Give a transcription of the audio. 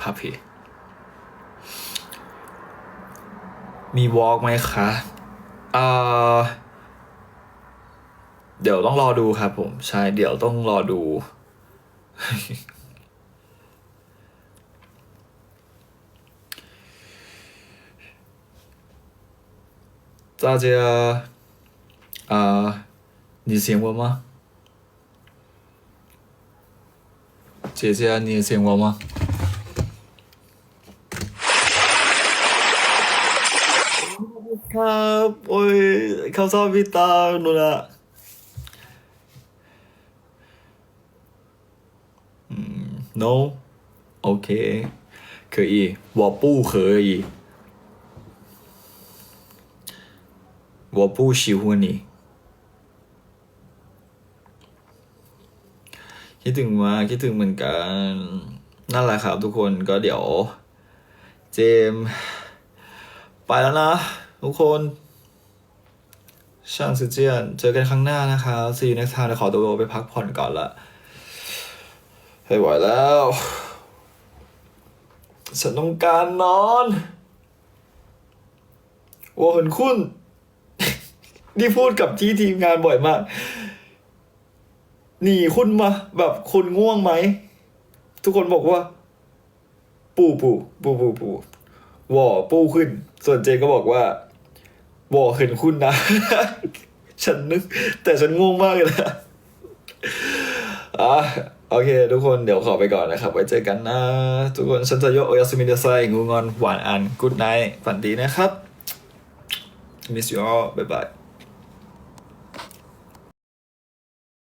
พับพีมีวอล์กไหมคะเอ่อเดี๋ยวต้องรอดูครับผม ใช่ เดี๋ยวต้องรอดู 大家啊、你请我吗？ 姐姐你也喜欢吗？嗯 no ok 可以我不可以我不喜欢你。 คิดถึงมาคิดถึงเหมือนกันนั่นแหละครับทุกคนก็เดี๋ยว เจม ไปแล้วนะ ทุกคนช่างสุเจียนเจอกันครั้งหน้านะครับซีนักทาวขอตัวไปพักผ่อนก่อนละให้ไหวแล้ว ฉันต้องการนอนโอ้เห็นคุณ นี่พูดกับที่ทีมงานบ่อยมาก หนีคุณมา แบบคุณง่วงไหม ทุกคนบอกว่า ปูปูปูปูปูวอปูขึ้น ส่วนเจก็บอกว่าวอขึ้นคุณนะ ฉันนึก แต่ฉันง่วงมากเลยนะอะโอเค ทุกคนเดี๋ยวขอไปก่อนนะครับ ไว้เจอกันนะ ทุกคนฉันจะโยโอยาสมิเดไซงูงอนหวานอันกูดไนท์ฝันดีนะครับ miss you all bye bye